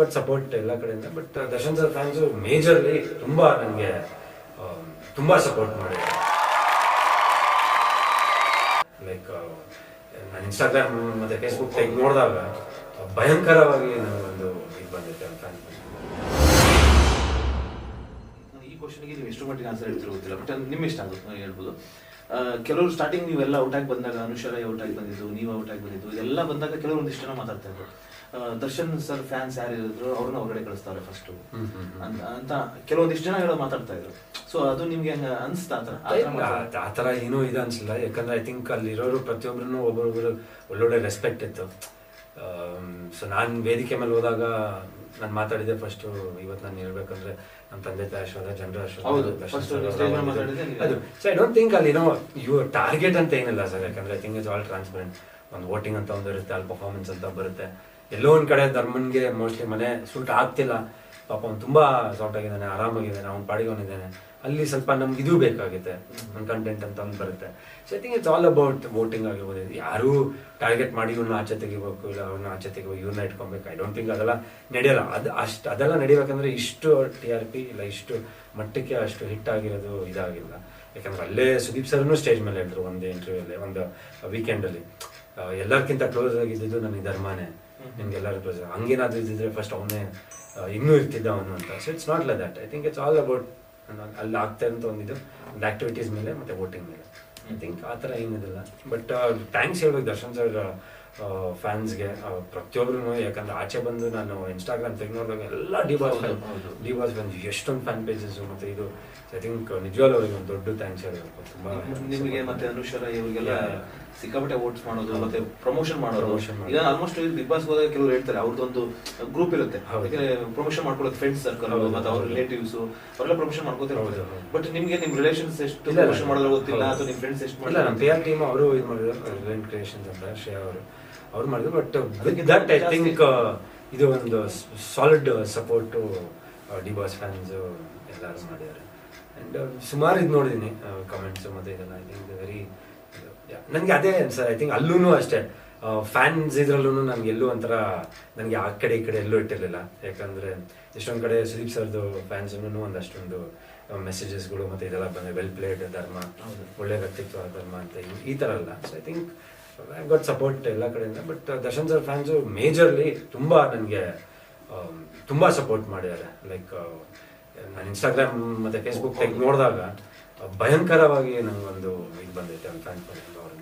ಗಟ್ support ಎಲ್ಲ ಕಡೆಯಿಂದ. But Darshan sir fans majorly ತುಂಬಾ ನನಗೆ ತುಂಬಾ ಸಪೋರ್ಟ್ ಮಾಡಿ ಲೈಕ್ ನಾನು ಇನ್ಸ್ಟಾಗ್ರಾಮ್ ಮತ್ತೆ ಫೇಸ್ಬುಕ್ ತೆಗೆದು ನೋಡಿದಾಗ ಭಯಂಕರವಾಗಿ ನನಗೊಂದು ಇದು ಬಂದಿದೆ ಅಂತ ಈ ಕ್ವಶನ್ಗೆ ನೀವು ಎಷ್ಟು ಮಟ್ಟಿಗೆ ಆನ್ಸರ್ ಹೇಳ್ತಿರೋ ಗೊತ್ತಿಲ್ಲ ಬಟ್ ನಿಮ್ಮ ಇಷ್ಟ ಆಗುತ್ತೆ ಹೇಳ್ಬೋದು. ಕೆಲವರು ಸ್ಟಾರ್ಟಿಂಗ್ ನೀವೆಲ್ಲ ಔಟ್ ಆಗಿ ಬಂದಾಗ, ಅನುಷರ ಔಟ್ ಆಗಿ ಬಂದಿದ್ದು, ನೀವು ಔಟ್ ಆಗಿ ಬಂದಿದ್ದು ಇದೆಲ್ಲ ಬಂದಾಗ ಕೆಲವರು ಒಂದಿಷ್ಟು ಜನ ಮಾತಾಡ್ತಾ ಇದ್ರು. ದರ್ಶನ್ ಸರ್ ಫ್ಯಾನ್ಸ್ ಯಾರು ಇದ್ರು, ಅವ್ರನ್ನ ಹೊರಗಡೆ ಕಳಿಸ್ತಾರೆ ಫಸ್ಟ್ ಅಂತ ಕೆಲವೊಂದಿಷ್ಟು ಜನ ಹೇಳೋ ಮಾತಾಡ್ತಾ ಇದ್ರು. ಸೊ ಅದು ನಿಮ್ಗೆ ಹಂಗ ಅನ್ಸ್ತಾ ಆ ಥರ? ಏನೂ ಇದು ಅನ್ಸಿಲ್ಲ. ಯಾಕಂದ್ರೆ ಐ ಥಿಂಕ್ ಅಲ್ಲಿರೋರು ಪ್ರತಿಯೊಬ್ಬರೂ ಒಬ್ಬರೊಬ್ಬರು ಒಳ್ಳೊಳ್ಳೆ ರೆಸ್ಪೆಕ್ಟ್ ಇತ್ತು. ಸೊ ನಾನು ವೇದಿಕೆ ಮೇಲೆ ಹೋದಾಗ ನಾನು ಮಾತಾಡಿದೆ ಫಸ್ಟ್ ಇವತ್ತು ನಾನು ಹೇಳ್ಬೇಕಂದ್ರೆ ನಮ್ಮ ತಂದೆ ತಾಯಿ ಆಶೀರ್ವಾದ ಜನರ ಆಶೀರ್ವಾದ. ಅದು ಸೊ ಐ ಡೋಂಟ್ ಥಿಂಕ್ ಅಲ್ಲಿ ಏನೋ ಯು ಟಾರ್ಗೆಟ್ ಅಂತ ಏನಿಲ್ಲ ಸರ್ ಯಾಕಂದ್ರೆ ಥಿಂಗ್ ಇಸ್ ಆಲ್ ಟ್ರಾನ್ಸ್ಪರೆಂಟ್ ಒಂದು ವೋಟಿಂಗ್ ಅಂತ ಒಂದು ಇರುತ್ತೆ ಅಲ್ಲಿ ಪರ್ಫಾರ್ಮೆನ್ಸ್ ಅಂತ ಬರುತ್ತೆ. ಎಲ್ಲೋ ಒಂದ್ ಕಡೆ ಧರ್ಮನ್ಗೆ ಮೋಸ್ಟ್ಲಿ ಮನೆ ಸೂಟ್ ಆಗ್ತಿಲ್ಲ ಪಾಪ ಅವ್ನು ತುಂಬಾ ಸಾಫ್ಟ್ ಆಗಿದ್ದಾನೆ ಆರಾಮಾಗಿದ್ದಾನೆ ಪಾಡಿಗೆ ಪಾಡಿಗೊಂಡಿದ್ದಾನೆ ಅಲ್ಲಿ ಸ್ವಲ್ಪ ನಮ್ಗೆ ಇದು ಬೇಕಾಗುತ್ತೆ. ಒಂದು ಕಂಟೆಂಟ್ ಅಂತ ಒಂದು ಬರುತ್ತೆ. So I think it's all about voting ಆಗಿರ್ಬೋದು. ಯಾರು ಟಾರ್ಗೆಟ್ ಮಾಡಿ ಇವ್ನ ಆಚೆ ತೆಗಿಬೇಕು ಇಲ್ಲ ಅವ್ನ ಆಚೆ ತೆಗಿಬೇಕು ಇವನ್ನ ಇಟ್ಕೊಬೇಕು. ಐ ಡೋಂಟ್ ಥಿಂಕ್ ಅದೆಲ್ಲ ನಡೆಯಲ್ಲ. ಅದು ಅಷ್ಟು ಅದೆಲ್ಲ ನಡಿಬೇಕಂದ್ರೆ ಇಷ್ಟು ಟಿ ಆರ್ ಪಿ ಇಲ್ಲ ಇಷ್ಟು ಮಟ್ಟಕ್ಕೆ ಅಷ್ಟು ಹಿಟ್ ಆಗಿರೋದು ಇದಾಗಿಲ್ಲ. ಯಾಕಂದ್ರೆ ಅಲ್ಲೇ ಸುದೀಪ್ ಸರ್ನು ಸ್ಟೇಜ್ ಮೇಲೆ ಹೇಳಿದ್ರು ಒಂದು ಇಂಟರ್ವ್ಯೂಲ್ಲಿ ಒಂದು ವೀಕೆಂಡಲ್ಲಿ ಎಲ್ಲರಿಗಿಂತ ಕ್ಲೋಸ್ ಆಗಿದ್ದು ನನಗೆ ಧರ್ಮನೇ. ನಿಮ್ಗೆ ಎಲ್ಲರೂ ಕ್ಲೋಸ್ ಹಂಗೇನಾದ್ರೂ ಇದ್ದಿದ್ರೆ ಫಸ್ಟ್ ಅವನೇ ಇನ್ನೂ ಇರ್ತಿದ್ದ ಅವನು ಅಂತ. So it's not like that I think it's all about ಅಲ್ಲಿ ಆಗ್ತಾ ಇರೋಂಥ ಒಂದಿದು ಒಂದು ಆಕ್ಟಿವಿಟೀಸ್ ಮೇಲೆ ಮತ್ತೆ ವೋಟಿಂಗ್ ಮೇಲೆ. ಐ ಥಿಂಕ್ ಆ ಥರ ಏನಿದಿಲ್ಲ. ಬಟ್ ಥ್ಯಾಂಕ್ಸ್ ಹೇಳ್ಬೇಕು ದರ್ಶನ್ ಸರ್ ಫ್ಯಾನ್ಸ್ಗೆ ಪ್ರತಿಯೊಬ್ಬರು ಯಾಕಂದ್ರೆ ಆಚೆ ಬಂದು ನಾನು ಇನ್ಸ್ಟಾಗ್ರಾಮ್ ತೆಗೆದು ನೋಡಿದಾಗ ಎಲ್ಲ ಡಿ ಬಾಸ್ ಹೌದು, ಹೌದು. ಡಿ ಬಾಸ್ ಫ್ಯಾನ್ಸ್ ಎಷ್ಟೊಂದು ಫ್ಯಾನ್ ಪೇಜಸ್ ಮತ್ತೆ ಇದು ಐ ಥಿಂಕ್ ನಿಜವಾಗ್ಲೂ ಅವ್ರಿಗೆ ಒಂದು ದೊಡ್ಡ ಥ್ಯಾಂಕ್ಸ್ ಹೇಳಬೇಕು ತುಂಬಾ ನಿಮಗೆ ಮತ್ತೆ ಅನುಷರ ಇವರಿಗೆಲ್ಲ. ಸಿಕ್ಕಾಪಟ್ಟೆ ವೋಟ್ಸ್ ಮಾಡೋದು ಮತ್ತೆ ಪ್ರಮೋಷನ್ ಮಾಡೋದು. ಈಗ ಆಲ್ಮೋಸ್ಟ್ ಬಿಗ್ ಬಾಸ್ ಹೋದಾಗ ಕೆಲವರು ಹೇಳ್ತಾರೆ ಅವ್ರದ್ದೊಂದು ಗ್ರೂಪ್ ಇರುತ್ತೆ. ಪ್ರಮೋಷನ್ ಮಾಡ್ಕೊಳ್ಳೋದು ಫ್ರೆಂಡ್ಸ್ ಸರ್ಕಲ್ ಮತ್ತೆ ಅವ್ರ. ರಿಲೇಟಿವ್ಸ್ ಅವರೆಲ್ಲ ಪ್ರಮೋಷನ್ ಮಾಡ್ಕೊತಾರೆ. ಬಟ್ ನಿಮಗೆ ನಿಮ್ ರಿಲೇಷನ್ಸ್ ಎಷ್ಟು. ಪ್ರಮೋಷನ್ ಮಾಡೋದು ಗೊತ್ತಿಲ್ಲ ಅಥವಾ ನಿಮ್ ಫ್ರೆಂಡ್ಸ್ ಎಷ್ಟು ಮಾಡಿಲ್ಲ ನಮ್ಮ ಪಿ ಆರ್ ಟೀಮ್ ಅವರು ಇದು ಮಾಡಿದ್ರು ಕ್ರಿಯೇಷನ್ ಕ್ರಿಯೇಷನ್ಸ್ ಅಂತ ಶ್ರೇಯ ಅವರು ಅವ್ರು ಮಾಡಿದ್ರು ಬಟ್ ದಟ್ ಐ ಥಿಂಕ್ ಇದು ಒಂದು solid support D boss fans ಎಲ್ಲರೂ ಮಾಡಿದ್ದಾರೆ. ಆ್ಯಂಡ್ ಸುಮಾರು ಇದು ನೋಡಿದ್ದೀನಿ ಕಮೆಂಟ್ಸ್ ಮತ್ತೆ ಇದೆಲ್ಲ. ಐ ಥಿಂಕ್ ವೆರಿ ನನಗೆ ಅದೇ ಸರ್ ಐ ಥಿಂಕ್ ಅಲ್ಲೂ ಅಷ್ಟೇ ಫ್ಯಾನ್ಸ್ ಇದ್ರಲ್ಲೂ ನನಗೆ ಎಲ್ಲೂ ಒಂಥರ ನನಗೆ ಆ ಕಡೆ ಈ ಕಡೆ ಎಲ್ಲೂ ಇಟ್ಟಿರಲಿಲ್ಲ. ಯಾಕಂದ್ರೆ ಎಷ್ಟೊಂದು ಕಡೆ ಸುದೀಪ್ ಸರ್ದು ಫ್ಯಾನ್ಸ್ ಒಂದಷ್ಟೊಂದು ಮೆಸೇಜಸ್ಗಳು ಮತ್ತೆ ಇದೆಲ್ಲ ಬಂದ್ರೆ ವೆಲ್ ಪ್ಲೇಡ್ ಧರ್ಮ. ಒಳ್ಳೆ ವ್ಯಕ್ತಿತ್ವ ಧರ್ಮ ಅಂತ ಈ- ಈ ಥರ ಅಲ್ಲ. So I think I got support ಎಲ್ಲ ಕಡೆಯಿಂದ but Darshan sir fans majorly ತುಂಬ ನನಗೆ ತುಂಬ ಸಪೋರ್ಟ್ ಮಾಡಿದ್ದಾರೆ. ಲೈಕ್ ನಾನು ಇನ್ಸ್ಟಾಗ್ರಾಮ್ ಮತ್ತು ಫೇಸ್ಬುಕ್ ತೆಗೆದು ನೋಡಿದಾಗ ಭಯಂಕರವಾಗಿ ನನಗೊಂದು ಇದು ಬಂದೈತೆ ಅಂತ ಫ್ಯಾನ್ ಅವರಿಂದ.